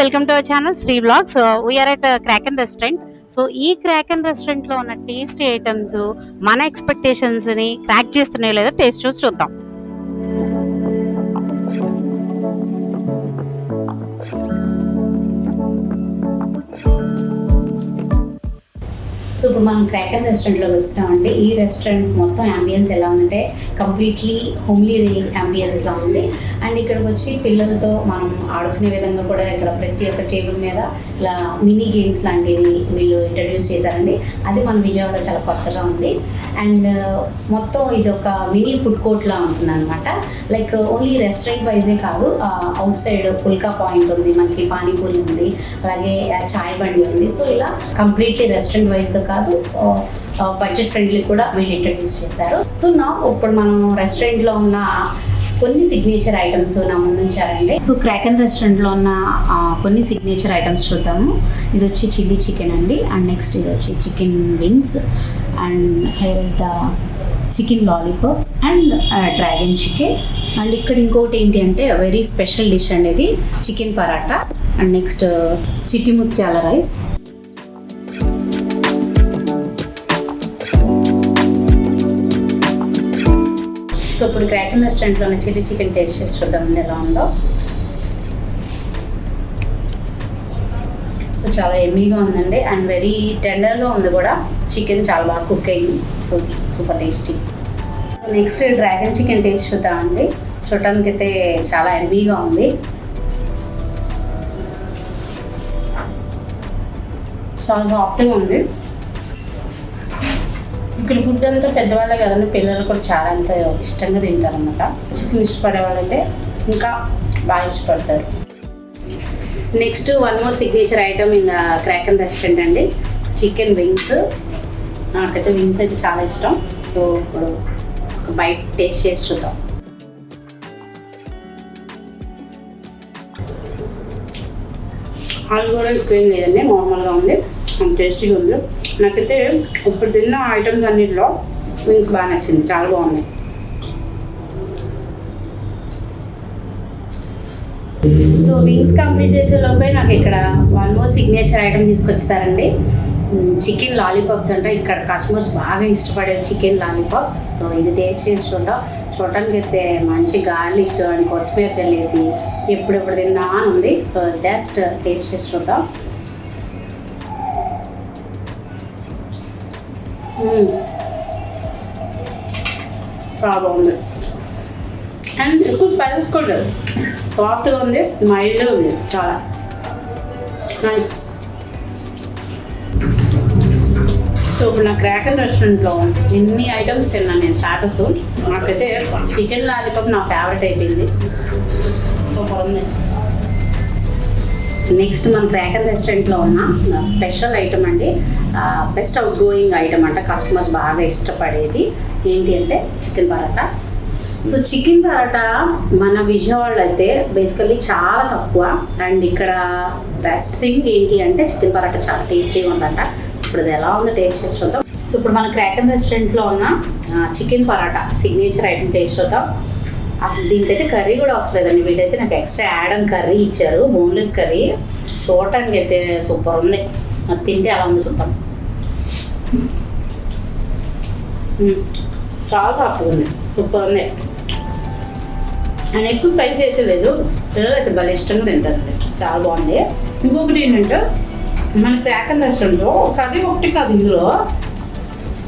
Welcome to our channel Sri blogs we are at Kraken restaurant so ఈ Kraken రెస్టారెంట్లో ఉన్న tasty items మన ఎక్స్పెక్టేషన్స్ని crack చేస్తున్నాయో లేదో taste చూసి చూద్దాం. సో ఇప్పుడు మనం క్రాకర్ రెస్టారెంట్లో వచ్చామండి ఈ రెస్టారెంట్ మొత్తం అంబియన్స్ ఎలా ఉందంటే కంప్లీట్లీ హోమ్లీ అంబియన్స్లో ఉంది. అండ్ ఇక్కడికి వచ్చి పిల్లలతో మనం ఆడుకునే విధంగా కూడా ఇక్కడ ప్రతి ఒక్క టేబుల్ మీద ఇలా మినీ గేమ్స్ లాంటివి వీళ్ళు ఇంట్రడ్యూస్ చేశారండి. అది మన విజయవాడలో చాలా కొత్తగా ఉంది. అండ్ uh, మొత్తం ఇది ఒక మినీ ఫుడ్ కోర్ట్ లా ఉంటుంది అనమాట లైక్ ఓన్లీ రెస్టారెంట్ వైజే కాదు uh, అవుట్ సైడ్ పుల్కా పాయింట్ ఉంది మనకి పానీపూరి ఉంది అలాగే uh, చాయ్ బండి ఉంది. సో ఇలా కంప్లీట్లీ రెస్టారెంట్ వైజ్గా కాదు. బడ్జెట్ ఫ్రెండ్లీ కూడా వీళ్ళు ఇంట్రడ్యూస్ చేశారు. సో నా ఇప్పుడు మనం రెస్టారెంట్లో ఉన్న కొన్ని సిగ్నేచర్ ఐటమ్స్ నా ముందు ఉంచారండి. సో క్రాకన్ రెస్టారెంట్లో ఉన్న కొన్ని సిగ్నేచర్ ఐటమ్స్ చూద్దాము. ఇది వచ్చి చిల్లీ చికెన్ అండి. అండ్ నెక్స్ట్ ఇది వచ్చి chicken wings and here is the chicken lollipops and dragon chicken and ఇక్కడ ఇంకోటి ఏంటి అంటే వెరీ స్పెషల్ డిష్ అండి ఇది. చికెన్ పరాటా అండ్ నెక్స్ట్ చిట్టి ముత్యాల రైస్ సో ఇప్పుడు క్రాకన్ రెస్టారెంట్లో ఉన్న చిల్లీ చికెన్ టేస్ట్ చేసి చూద్దాం ఎలా ఉందో. సో చాలా ఎమ్మీగా ఉందండి అండ్ వెరీ టెండర్గా ఉంది కూడా. చికెన్ చాలా బాగా కుక్ అయింది. So super tasty. Next dragon chicken taste చూద్దామండి. చూడటానికి అయితే చాలా ఎమ్మీగా ఉంది. చాలా సాఫ్ట్గా ఉంది. ఇక్కడ ఫుడ్ అంతా పెద్దవాళ్ళే కదండి పిల్లలు కూడా చాలా అంత ఇష్టంగా తింటారు అనమాట చికెన్ ఇష్టపడే వాళ్ళైతే ఇంకా బాగా ఇష్టపడతారు. Next one more signature item in Kraken restaurant అండి. చికెన్ వింగ్స్ నాకైతే వింగ్స్ అయితే చాలా ఇష్టం. సో ఇప్పుడు ఒక బైట్ టేస్ట్ చేసి చూద్దాం. అది కూడా ఎక్కువ ఏం లేదండి నార్మల్గా ఉంది. టేస్టీగా ఉంది. నాకైతే ఇప్పుడు తిన్న ఐటమ్స్ అన్నిటిలో వింగ్స్ బాగా నచ్చింది. చాలా బాగుంది సో వింగ్స్ కంప్లీట్ చేసే లోపే నాకు ఇక్కడ వన్ మోర్ సిగ్నేచర్ ఐటమ్ తీసుకొచ్చారండి. చికెన్ లాలీపాప్స్ అంటే. ఇక్కడ కస్టమర్స్ బాగా ఇష్టపడే చికెన్ లాలీపాప్స్ సో ఇది టేస్ట్ చేసి చూద్దాం. చూడటానికి అయితే మంచి గార్లిక్ అండ్ కొత్తిమీర చల్లేసి ఎప్పుడెప్పుడు తిన్నా అని ఉంది. సో జస్ట్ టేస్ట్ చేసి చూద్దాం. చాలా బాగుంది. అండ్ ఎక్కువ స్పైసెస్ కూడా లేదు సాఫ్ట్గా ఉంది మైల్డ్గా ఉంది చాలా. నైస్. సో ఇప్పుడు నా క్రాకర్ రెస్టారెంట్లో ఎన్ని ఐటమ్స్ తిన్నాను నేను స్టార్టర్స్ నాకైతే చికెన్ లాలీపాప్ నా ఫేవరెట్ అయిపోయింది. సో బాగుంది. నెక్స్ట్ మన క్రాకర్ రెస్టారెంట్లో ఉన్న స్పెషల్ ఐటమ్ అండి బెస్ట్ అవుట్ గోయింగ్ ఐటమ్ అంట కస్టమర్స్ బాగా ఇష్టపడేది. ఏంటి అంటే chicken paratha. So chicken paratha మన విజయవాడలో అయితే బేసికల్లీ చాలా తక్కువ. అండ్ ఇక్కడ బెస్ట్ థింగ్ ఏంటి అంటే చికెన్ పరాటా చాలా టేస్టీగా ఉందంట. ఇప్పుడు అది ఎలా ఉందో టేస్ట్ చేసి చూద్దాం. సో ఇప్పుడు మన క్రాకర్ రెస్టారెంట్లో ఉన్న chicken paratha signature item taste చూద్దాం. అసలు దీనికైతే కర్రీ కూడా అవసరం లేదండి. వీటైతే నాకు ఎక్స్ట్రా యాడ్ కర్రీ ఇచ్చారు. Boneless curry. చూడటానికి అయితే సూపర్ ఉంది అది తింటే అలా ఉంది చాలా సాఫ్ట్గా ఉంది సూపర్ ఉంది అండ్ ఎక్కువ స్పైసీ అయితే లేదు. పిల్లలు అయితే భలే ఇష్టంగా తింటారండి. చాలా బాగుంది. ఇంకొకటి ఏంటంటే మన క్రాకర్ రెస్టారెంట్లో కర్రీ ఒకటి కాదు ఇందులో.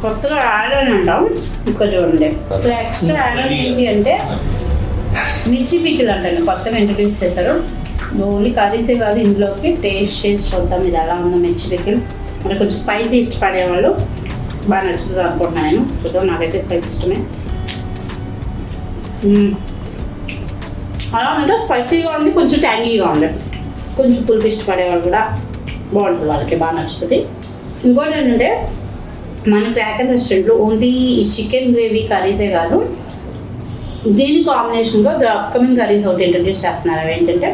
కొత్తగా యాడ్ అని అంటాం. ఇక్కడ చూడండి. సో ఎక్స్ట్రా యాడ్ అని ఏంటి అంటే మిర్చి పికిల్ అంటండి కొత్తగా ఇంట్రడ్యూస్ చేశారు. ఓన్లీ కర్రీసే కాదు ఇందులోకి టేస్ట్ చేసి చూద్దాం. ఇది ఎలా ఉందో మిర్చి పికిల్. అంటే కొంచెం స్పైసీ ఇష్టపడే వాళ్ళు బాగా నచ్చుతుంది అనుకుంటున్నాను నేను. చూద్దాం నాకైతే స్పైసీ ఇష్టమే. అలా అంటే స్పైసీగా ఉంది కొంచెం ట్యాంగీగా ఉంది. కొంచెం పులుపు ఇష్టపడే వాళ్ళు కూడా బాగుంటుంది వాళ్ళకి బాగా నచ్చుతుంది. ఇంకోటి ఏంటంటే మన క్రాకర్ రెస్టారెంట్లో ఓన్లీ ఈ చికెన్ గ్రేవీ కర్రీసే కాదు దీని కాంబినేషన్గా ద అప్కమింగ్ కర్రీస్ ఒకటి ఇంట్రడ్యూస్ చేస్తున్నారు? అవి ఏంటంటే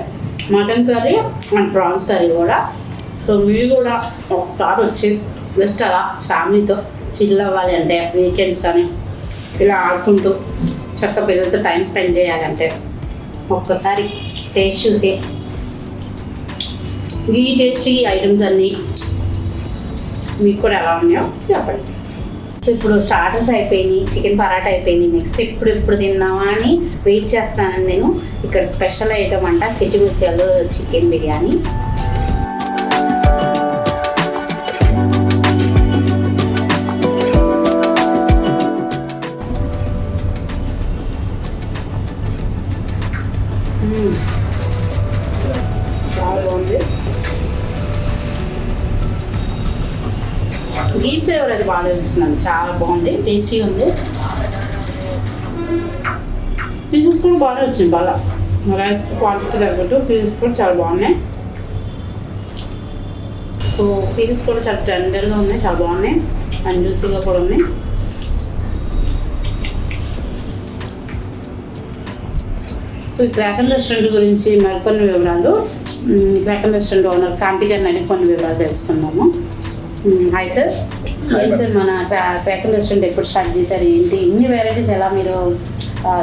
mutton curry and prawns curry కూడా. సో మీరు కూడా ఒకసారి వచ్చి జస్ట్ అలా ఫ్యామిలీతో చిల్ అవ్వాలి అంటే వీకెండ్స్ కానీ ఇలా ఆడుకుంటూ చక్క పిల్లలతో టైం స్పెండ్ చేయాలంటే ఒక్కసారి టేస్ట్ చూసి ఈ టేస్టీ ఐటమ్స్ అన్నీ మీకు కూడా ఎలా ఉన్నాయో చెప్పండి. ఇప్పుడు స్టార్టర్స్ అయిపోయినాయి చికెన్ పరాటా అయిపోయింది నెక్స్ట్ ఇప్పుడు ఇప్పుడు తిందామా అని వెయిట్ చేస్తాను నేను. ఇక్కడ స్పెషల్ ఐటమ్ అంట చిట్టి ముత్యాలు చికెన్ బిర్యానీ. చాలా బాగుంది. ఘీ ఫ్లేవర్ అది బాగా తెలుస్తుందండి చాలా బాగుంది. టేస్టీగా ఉంది. పీసెస్ కూడా బాగానే వచ్చింది బాగా. రైస్ క్వాంటిటీ తగ్గట్టు పీసెస్ కూడా చాలా బాగున్నాయి. సో పీసెస్ కూడా చాలా టెండర్గా ఉన్నాయి చాలా బాగున్నాయి. అండ్ జ్యూసీగా కూడా ఉన్నాయి. సో ఈ క్రాకన్ రెస్టారెంట్ గురించి మరికొన్ని వివరాలు క్రాకన్ రెస్టారెంట్ ఓనర్ కాంతి గారిని అడిగి కొన్ని వివరాలు తెలుసుకున్నాము హాయ్ సార్ ఏంటి సార్ మన క్రా- క్రాకన్ రెస్టారెంట్ ఎప్పుడు స్టార్ట్ చేశారు ఏంటి? ఇన్ని వెరైటీస్ ఎలా మీరు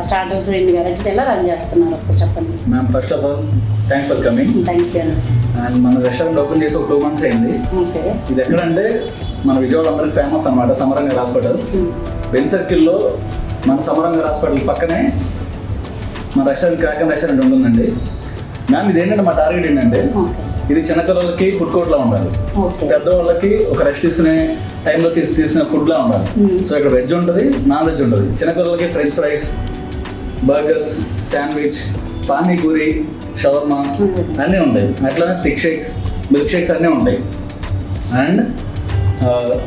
స్టార్టర్స్ ఇన్ని వెరైటీస్ ఎలా రన్ చేస్తున్నారు? ఒకసారి చెప్పండి. Ma'am first of all thanks for coming thank you అండి మన రెస్టారెంట్ ఓపెన్ చేసి ఒక టూ మంత్స్ అయింది. ఓకే. ఇది ఎక్కడంటే మన విజయవాడ అందరికి ఫేమస్ అనమాట సమరంగర్ హాస్పిటల్ బెల్ సర్కిల్లో మన సమరంగర్ హాస్పిటల్ పక్కనే మన రెస్టారెంట్ క్రాకన్ రెస్టారెంట్ ఉంటుందండి. మ్యామ్ ఇది ఏంటంటే మా టార్గెట్ ఏంటంటే ఇది చిన్నపిల్లలకి ఫుడ్ కోర్ట్లా ఉండాలి. ఓకే. పెద్దవాళ్ళకి ఒక రెస్ట్ తీసుకునే టైంలో తీసి తీసుకునే ఫుడ్లా ఉండాలి. Hmm. సో ఇక్కడ వెజ్ ఉంటుంది నాన్ వెజ్ ఉంటుంది. చిన్నపిల్లలకి French fries burgers sandwich panipuri shawarma. అన్నీ ఉంటాయి. అట్లానే థిక్ షేక్స్ మిల్క్ షేక్స్ అన్నీ ఉంటాయి. And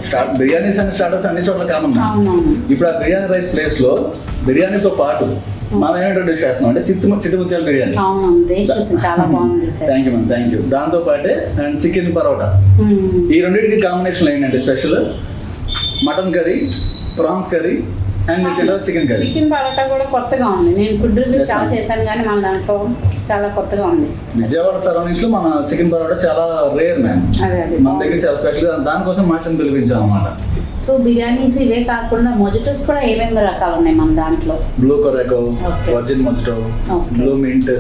start biryanis and starters అన్ని చోట్ల కామన్ ఇప్పుడు ఆ బిర్యానీ రైస్ ప్లేస్లో బిర్యానీతో పాటు మనం ఇంట్రొడ్యూస్ చేస్తున్నాం అంటే చిత్తు చిట్టుముత్యాల బిర్యానీ. చాలా బాగుంది thank you ma'am thank you దాంతో పాటే అండ్ చికెన్ పరోటా. ఈ రెండింటికి కాంబినేషన్ ఏంటంటే special mutton curry prawns curry and chicken curry chicken parotta కూడా కొత్తగా ఉంది. నేను ఫుడ్ రివ్యూస్ చాలా. చేశాను. కానీ మన దాంట్లో చాలా కొత్తగా ఉంది. విజయవాడ సరౌండింగ్స్లో మన చికెన్ పరోటా చాలా రేర్ మ్యామ్ మన దగ్గర చాలా స్పెషల్ దానికోసం మాస్టర్ని పిలిపించాం అనమాట సో బిర్యానీస్ ఇవే కాకుండా మొజిటోస్ కూడా ఏమేమి రకాలు ఉన్నాయి మన దాంట్లో? Blue curacao. Virgin mojito. Blue mint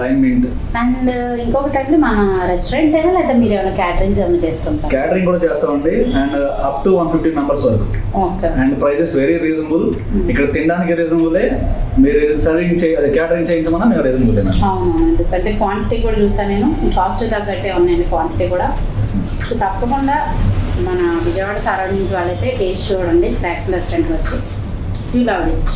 lime mint and ఇంకొకటి అంటే మన రెస్టారెంట్ అయినా లేదా మీరు ఏమైనా క్యాటరింగ్స్ ఏమైనా చేస్తుంటారు? క్యాటరింగ్ కూడా చేస్తామండి. And up to one fifty members వరకు. Okay and prices very reasonable ఇక్కడ తినడానికి రీజనబులే మీరు సర్వింగ్ చేయ అదే క్యాటరింగ్ చేయించమన్నా మేము రీజనబుల్ అవునవును ఎందుకంటే క్వాంటిటీ కూడా చూసాను నేను. కాస్ట్ తగ్గట్టే ఉన్నాయండి క్వాంటిటీ కూడా. తప్పకుండా మన విజయవాడ సరౌండింగ్స్ వాళ్ళైతే టేస్ట్ చూడండి ఫ్లాట్ రెస్టారెంట్ వచ్చి యూ లవ్ ఇట్